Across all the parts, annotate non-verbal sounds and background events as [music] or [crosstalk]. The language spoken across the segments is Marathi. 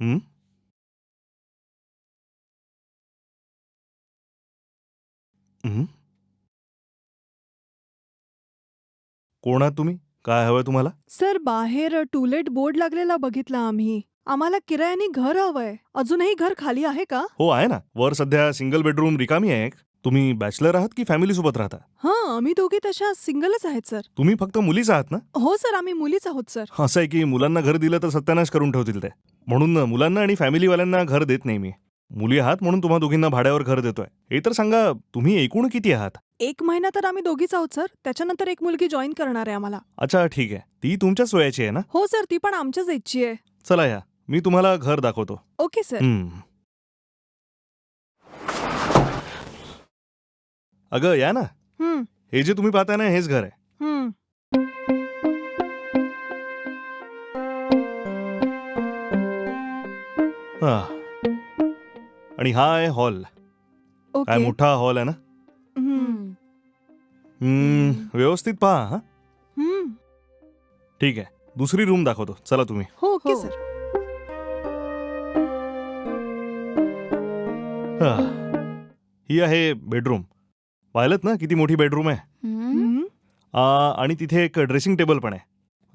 हं? हं? कोण आहात तुम्ही काय हवंय तुम्हाला सर बाहेर टूलेट बोर्ड लागलेला बघितला आम्ही आम्हाला किरायाने घर हवंय अजूनही घर खाली आहे का हो आहे ना वर सध्या सिंगल बेडरूम रिकामी आहे एक. तुम्ही बॅचलर आहात की फॅमिली सोबत राहता? हा आम्ही दोघे तशा सिंगलच आहेत सर तुम्ही फक्त मुलीच आहात ना? हो सर आम्ही मुलीच आहोत सर असं आहे की मुलांना घर दिलं तर सत्यानाश करून ठेवतील ते. म्हणून मुलांना आणि फॅमिलीवाल्यांना घर देत नाही मी. मुली आहात म्हणून तुम्हा दोघींना भाड्यावर घर देतोय. हे तर सांगा तुम्ही एकूण किती आहात? एक महिना तर आम्ही दोघीच आहोत सर त्याच्यानंतर एक मुलगी जॉईन करणार आहे आम्हाला. अच्छा ठीक आहे. ती तुमच्याच वयाची आहे ना? हो सर ती पण आमच्याच एजची आहे. चला या. मी तुम्हाला घर दाखवतो. Okay sir. अगं या ना. हम्म. हे जे तुम्ही पाहताय ना हेच घर आहे. हम्म. हा. आणि हा आहे हॉल. काय ओके. मोठा हॉल आहे ना? हम्म. व्यवस्थित पहा हा. हम्म. ठीक आहे. दुसरी रूम दाखवतो. चला तुम्ही. हो ओके हो. सर. हा. ही आहे बेडरूम. पाहिलं ना किती मोठी बेडरूम आहे. हम्म. आ, आणि तिथे एक ड्रेसिंग टेबल पण आहे.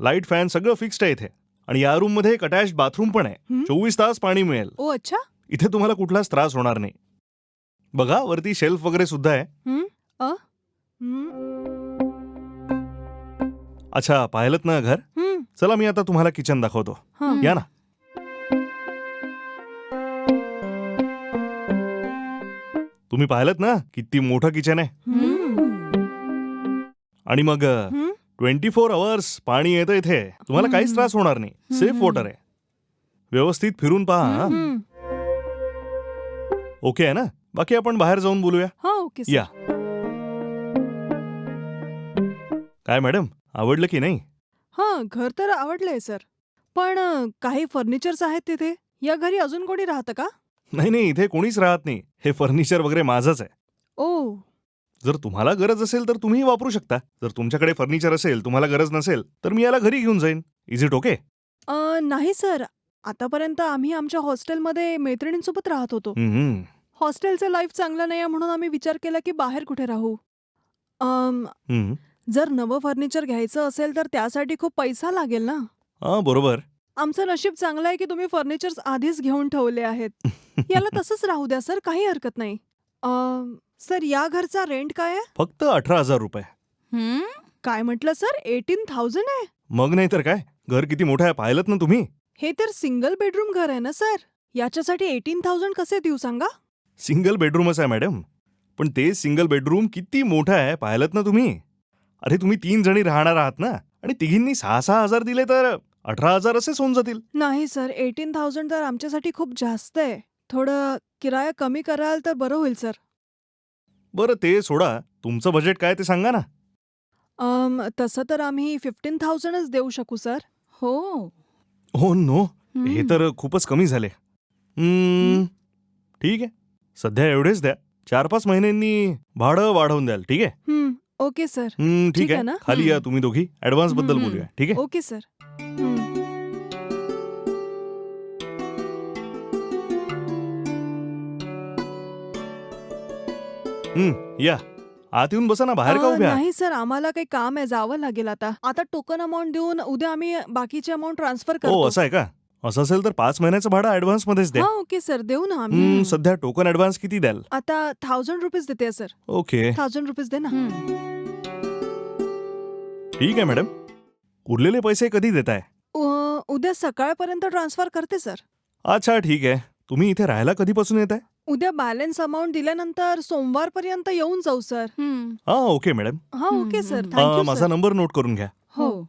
लाइट फॅन सगळं फिक्स्ड आहे इथे. आणि या रूममध्ये एक अटॅच बाथरूम पण आहे? चोवीस तास पाणी मिळेल. ओ अच्छा. इथे तुम्हाला कुठलाच त्रास होणार नाही. बघा वरती शेल्फ वगैरे सुद्धा आहे. हम्म. अच्छा पाहिलं ना घर? हम्म. चला मी आता तुम्हाला किचन दाखवतो. हा. या ना. तुम्ही पाहिलं ना किती मोठं किचन आहे. आणि मग. ट्वेंटी फोर आवर्स पाणी येतं इथे. तुम्हाला काहीच. त्रास होणार नाही. सेफ वॉटर आहे. व्यवस्थित फिरून पहा हा. ओके आहे ना? बाकी आपण बाहेर जाऊन बोलूया. हा ओके सर या. काय मॅडम आवडलं की नाही? हा घर तर आवडलंय सर पण अ, काही फर्निचर्स आहेत तिथे? या घरी अजून कोणी राहतं का? नाही नाही इथे कोणीच राहत नाही. हे फर्निचर वगैरे माझंच आहे. ओ. जर तुम्हाला गरज असेल तर तुम्ही वापरू शकता. जर तुमच्याकडे फर्निचर असेल तुम्हाला गरज नसेल तर मी याला घरी घेऊन जाईन. इज इट ओके अ, नाही सर. आतापर्यंत आम्ही आमच्या हॉस्टेलमध्ये मैत्रिणींसोबत राहत होतो. हॉस्टेलचं लाईफ चांगलं नाही आहे म्हणून आम्ही विचार केला की बाहेर कुठे राहू. अम, जर नवं फर्निचर घ्यायचं असेल तर त्यासाठी खूप पैसा लागेल ना? हा बरोबर. आमचं नशीब चांगलं आहे की तुम्ही फर्निचर्स आधीच घेऊन ठेवले आहेत. [laughs] याला तसंच राहू द्या सर. काही हरकत नाही. सर या घरचा रेंट काय आहे? फक्त अठरा हजार रुपये. हम्म? काय म्हटलं सर? एटीन थाउजंड आहे? मग नाही तर काय? घर किती मोठं आहे पाहिलं ना तुम्ही. हे तर सिंगल बेडरूम घर आहे ना सर? याच्यासाठी एटीन थाउजंड कसे देऊ सांगा? सिंगल बेडरूमच आहे मॅडम पण ते सिंगल बेडरूम किती मोठं आहे पाहिलं ना तुम्ही? अरे तुम्ही तीन जणी राहणार आहात ना? आणि तिघींनी सहा सहा हजार दिले तर अठरा हजार असेच होऊन जातील. नाही सर. एटीन थाउजंड तर आमच्यासाठी खूप जास्त आहे. थोडं किराया कमी कराल तर बरं होईल सर. बरं ते सोडा. तुमचं बजेट काय ते सांगा ना. अम, तसं तर आम्ही फिफ्टीन थाउजंडच देऊ शकू सर. हो. हो नो. हे हम्म. तर खूपच कमी झाले. हम्म, ठीक आहे. सध्या एवढेच द्या. चार पाच महिन्यांनी भाडं वाढवून द्याल ठीक आहे? हम्म, ओके सर. हम्म, ठीक ठीक आहे. आहे ना? खाली या हम्म. तुम्ही दोघी. ऍडव्हान्सबद्दल हम्म. बोलूया ठीक आहे? Okay sir. हम्म. हम्म, या. आत येऊन बसा ना बाहेर का अ, उभ्या? नाही सर आम्हाला काही काम आहे जावं लागेल आता. आता टोकन अमाऊंट देऊन उद्या आम्ही बाकीचे अमाऊंट ट्रान्सफर हो करतो. असं आहे का? असं असेल तर पाच महिन्याचं भाडं ऍडव्हान्स मध्येच द्या. हा ओके सर देऊ ना आम्ही. हम्म, सध्या टोकन ऍडव्हान्स किती द्याल? आता थाउजंड रुपीज देते सर. ओके थाउजंड रुपीज दे ना. हम्म. ठीक आहे मॅडम उरलेले पैसे कधी देताय? उ- उद्या सकाळपर्यंत ट्रान्सफर करते सर. अच्छा ठीक आहे. तुम्ही इथे राहायला कधीपासून येत आहे उद्या बॅलन्स अमाऊंट दिल्यानंतर सोमवारपर्यंत येऊन जाऊ सर. हम्म. हा ओके मॅडम हा ओके सर. हम्म. थँक्यू माझा सर. नंबर नोट करून घ्या. हो.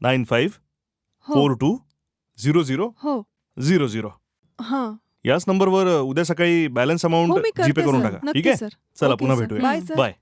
नाईन फाईव्ह हो. फोर टू झिरो झिरो हो. Zero zero. हा. याच नंबरवर उद्या सकाळी बॅलन्स हो मी अमाऊंट जीपे करून सर. टाका. ठीक नक्की आहे? सर. चला ओके, पुन्हा सर. भेटूया. Bye sir. Bye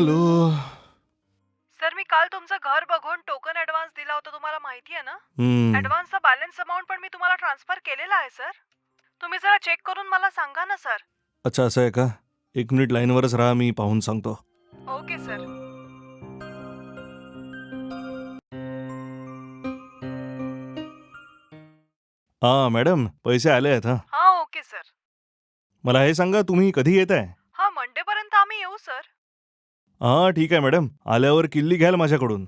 hello. Sir मी काल तुमचं घर बघून टोकन ऍडव्हान्स दिला होता तुम्हाला माहिती आहे ना? ऍडव्हान्सचा बॅलन्स अमाऊंट पण मी तुम्हाला ट्रान्सफर केलेला आहे सर. तुम्ही जरा चेक करून मला सांगा ना सर. अच्छा असं आहे का? एक मिनिट लाईनवरच राहा मी पाहून सांगतो. Okay sir. हा मॅडम पैसे आले आहेत हा. हा ओके सर. मला हे सांगा तुम्ही कधी येत आहे हा मंडे पर्यंत आम्ही येऊ सर. हा ठीक आहे मॅडम. आल्यावर किल्ली घ्याल माझ्याकडून.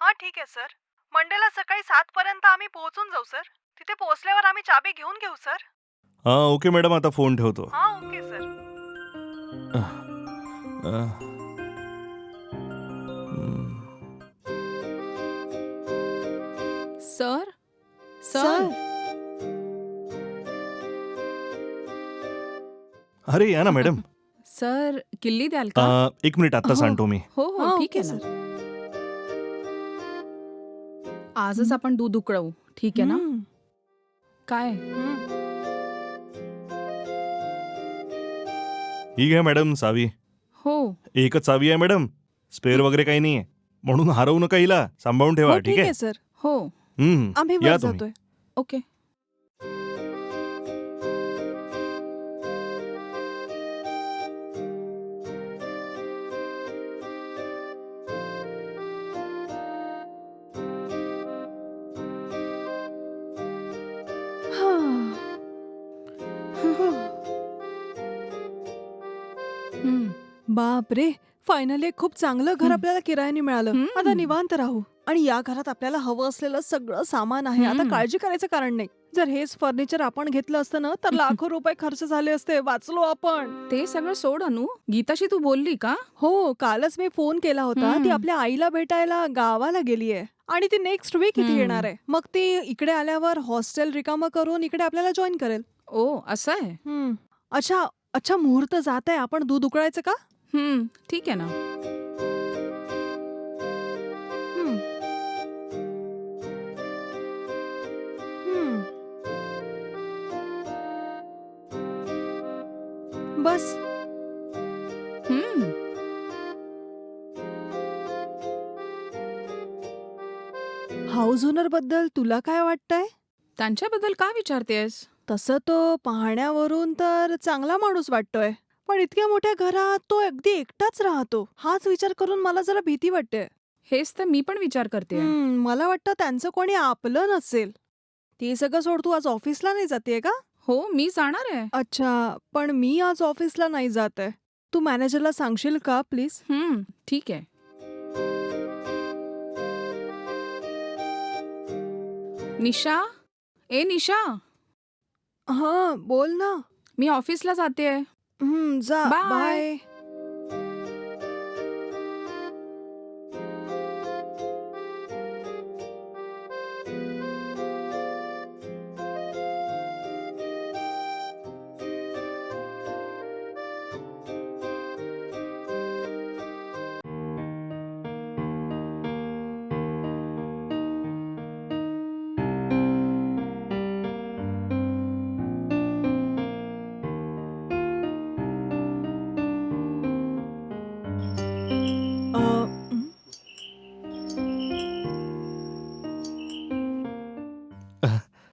हा ठीक आहे सर. मंडेला सकाळी सात पर्यंत आम्ही पोहोचून जाऊ सर. तिथे पोहोचल्यावर आम्ही चाबी घेऊन घेऊ सर. हा ओके मॅडम आता फोन ठेवतो. हा ओके सर. अ, हम्म. सर? सर? अरे या ना मॅडम. सर किल्ली द्याल का? अ, एक मिनिट आता हो. सांगतो मी. हो हा, हो ठीक ओके, आहे ना आजच आपण दूध उकळवू. ठीक आहे ना? हम्म, काय? हम्म. ही घ्या मॅडम चावी. हो. एकच चावी आहे मॅडम. स्पेअर वगैरे काही नाहीये. म्हणून हरवू नका हिला. सांभाळून ठेवा हो, ठीक आहे? सर. हो. हम्म. आम्ही या वर तुम्ही. जातोय. ओके. बाप रे फायनली एक खूप चांगलं घर. आपल्याला किरायाने मिळालं. आता निवांत राहू. आणि या घरात आपल्याला हवं असलेलं सगळं सामान आहे. आता. काळजी करायचं कारण नाही. जर हेच फर्निचर आपण घेतलं असतं ना तर लाखो [laughs] रुपये खर्च झाले असते. वाचलो आपण. ते सगळं सोड अनु. गीताशी तू बोलली का? हो कालच मी फोन केला होता. हम्म. ती आपल्या आईला भेटायला गावाला गेलीये. आणि ती नेक्स्ट वीक इथे हम्म. येणार आहे. मग ती इकडे आल्यावर हॉस्टेल रिकामं करून इकडे आपल्याला जॉईन करेल. ओ असं आहे. अच्छा अच्छा मुहूर्त जात आहे आपण दूध उकळायचं का? हम्म ठीक आहे ना. बस. हम्म. हाऊस ओनरबद्दल तुला काय वाटतंय? त्यांच्याबद्दल का विचारतेस? तसं तो पाहण्यावरून तर चांगला माणूस वाटतोय. पण इतक्या मोठ्या घरात तो अगदी एकटाच राहतो. हाच विचार करून मला जरा भीती वाटते. हेच तर मी पण विचार करते. हम्म, मला वाटतं त्यांचं कोणी आपलं नसेल. ते सगळं सोड तू आज ऑफिसला नाही जाते का? हो मी जाणार आहे. अच्छा पण मी आज ऑफिसला नाही जात आहे. तू मॅनेजरला सांगशील का प्लीज? हम्म ठीक आहे. निशा? ए निशा? हा बोल ना. मी ऑफिसला जाते जा Bye. बाय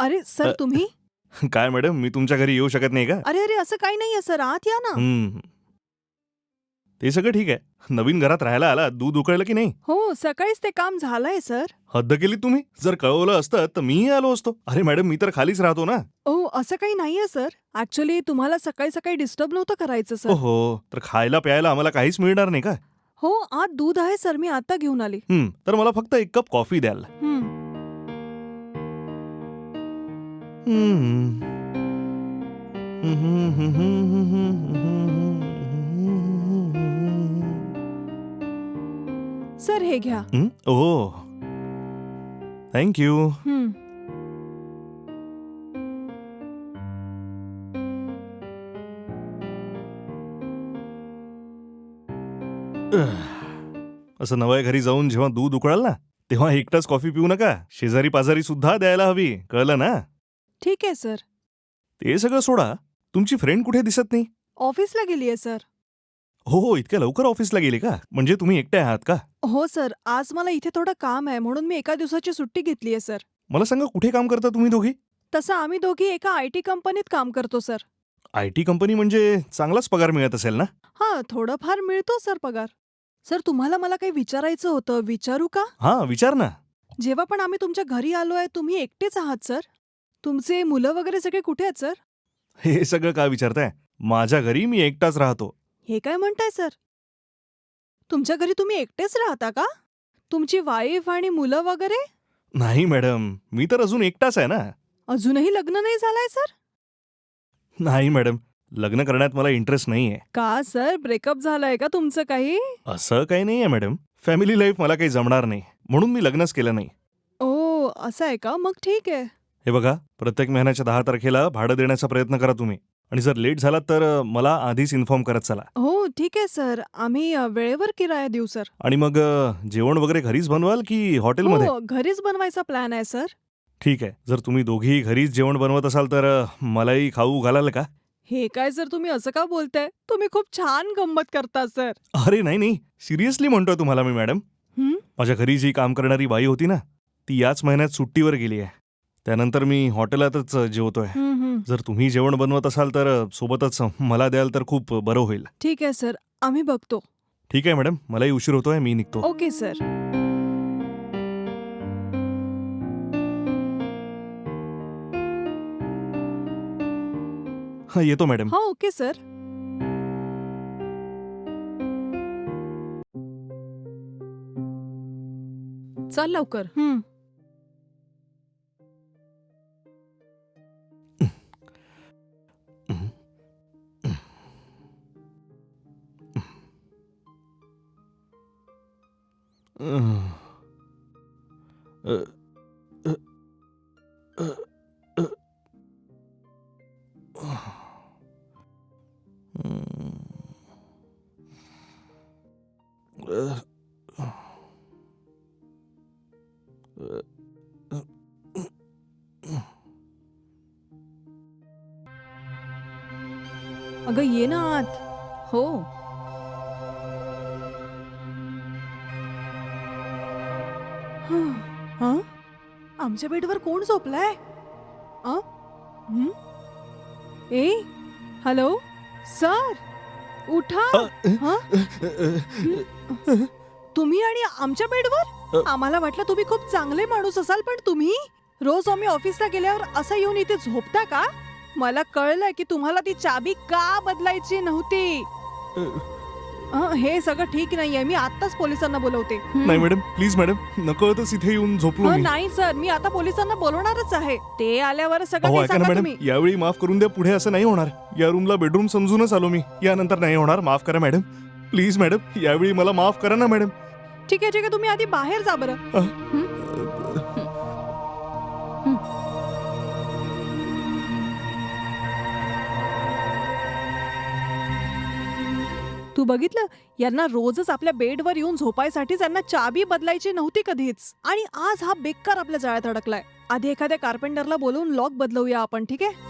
अरे सर अ, तुम्ही? [laughs] काय मॅडम? मी तुमच्या घरी येऊ शकत नाही का? अरे अरे असं काही नाहीये सर. आत या ना. हम्म. ते सगळं ठीक आहे. नवीन घरात राहायला आला दूध उकळलं की नाही? हो सकाळीच ते काम झालंय सर. हद्द केली तुम्ही? जर कळवलं असतं तर मीही आलो असतो. अरे मॅडम मी तर खालीच राहतो ना. ओ असं काही नाहीये सर. ऍक्च्युली तुम्हाला सकाळी सकाळी डिस्टर्ब नव्हतं करायचं सर. हो तर खायला प्यायला आम्हाला काहीच मिळणार नाही का? हो आत दूध आहे सर. मी आता घेऊन आली. हम्म, तर मला फक्त एक कप कॉफी द्याल. हं. सर हे घ्या. ओ. थँक्यू हं. असं नव्या घरी जाऊन जेव्हा दूध उकळाल ना तेव्हा एकटाच कॉफी पिऊ नका. शेजारी पाजारी सुद्धा द्यायला हवी. कळलं ना? ठीक आहे सर. ते सगळं सोडा. तुमची फ्रेंड कुठे दिसत नाही? ऑफिसला गेलीये सर. हो हो इतक्या लवकर ऑफिसला गेले का? म्हणजे तुम्ही एकटे आहात का? हो सर. आज मला इथे थोडं काम आहे म्हणून मी एका दिवसाची सुट्टी घेतली आहे सर. मला सांगा कुठे काम करता तुम्ही दोघी? तसं आम्ही दोघी एका आय टी कंपनीत काम करतो सर. आय टी कंपनी म्हणजे चांगलाच पगार मिळत असेल ना? हां थोडंफार मिळतो सर पगार. सर तुम्हाला मला काही विचारायचं होतं विचारू का? हा विचार ना. जेव्हा पण आम्ही तुमच्या घरी आलोय तुम्ही एकटेच आहात सर? तुमचे मुलं वगैरे सगळे कुठे आहेत सर? हे सगळं का विचारताय? माझ्या घरी मी एकटाच राहतो. हे काय म्हणताय सर? तुमच्या घरी तुम्ही एकटेच राहता का? तुमची वाईफ आणि मुलं वगैरे? नाही मॅडम मी तर अजून एकटाच आहे ना. अजूनही लग्न नाही झालंय सर? नाही मॅडम लग्न करण्यात मला इंटरेस्ट नाही आहे का सर? ब्रेकअप झालंय का तुमचं काही? असं काही नाही आहे मॅडम फॅमिली लाईफ मला काही जमणार नाही. म्हणून मी लग्नच केलं नाही. ओ असं आहे का? मग ठीक आहे. हे बघा प्रत्येक महिन्याच्या दहा तारखेला भाडं देण्याचा प्रयत्न करा तुम्ही. आणि जर लेट झालात तर अ, मला आधीच इन्फॉर्म करत चला. हो ठीक आहे सर. आम्ही अ, वेळेवर किराया देऊ सर. आणि मग अ, जेवण वगैरे घरीच बनवाल की हॉटेलमध्ये? हो घरीच बनवायचा प्लॅन आहे सर. ठीक आहे. जर तुम्ही दोघी घरीच जेवण बनवत असाल तर अ, मलाही खाऊ घालाल का? हे काय सर? तुम्ही असं का बोलताय? तुम्ही खूप छान गंमत करता सर. अरे नाही नाही. सिरियसली म्हणतोय तुम्हाला मी मॅडम. हं? माझ्या घरी जी काम करणारी बाई होती ना ती याच महिन्यात सुट्टीवर गेली आहे. त्यानंतर मी हॉटेलातच जेवतोय. हं, हं. जर तुम्ही जेवण बनवत असाल तर सोबतच मला द्याल तर खूप बरं होईल. ठीक आहे सर. आम्ही बघतो. ठीक आहे मॅडम. मलाही उशीर होतोय मी निघतो. Okay sir. हा येतो मॅडम. हा ओके सर. चल लवकर. हं. अगं ये ना आत. हो. आमच्या बेडवर कोण झोपलाय? अं? ए हॅलो? सर उठा. हं? तुम्ही आणि आमच्या बेडवर? आम्हाला वाटलं तुम्ही खूप चांगले माणूस असाल पण तुम्ही? रोज आम्ही ऑफिसला गेल्यावर असं येऊन इथे झोपता का? मला कळलंय की तुम्हाला ती चाबी का बदलायची नव्हती? अं, हे सगळं ठीक नाहीये. मी आत्ताच पोलिसांना बोलवते. नाही मॅडम प्लीज मॅडम नकळतच इथे येऊन झोपलो मी. नाही सर मी आता पोलिसांना बोलवणारच आहे. ते आल्यावर सगळं अहो काही ऐका ना सांगा मॅडम तुम्ही. यावेळी माफ करून द्या. पुढे असं नाही होणार. या रूमला बेडरूम समजूनच आलो मी. यानंतर नाही होणार. माफ करा मॅडम प्लीज मॅडम यावेळी मला माफ करा ना मॅडम ठीक आहे ठीक आहे. तुम्ही आधी बाहेर जा बरं. तू बघितलं? यांना रोजच आपल्या बेडवर येऊन झोपायसाठी त्यांना चाबी बदलायची नव्हती कधीच. आणि आज हा बेकार आपल्या जाळ्यात अडकलाय. आधी एखाद्या कार्पेंटरला बोलवून लॉक बदलवूया आपण ठीक आहे?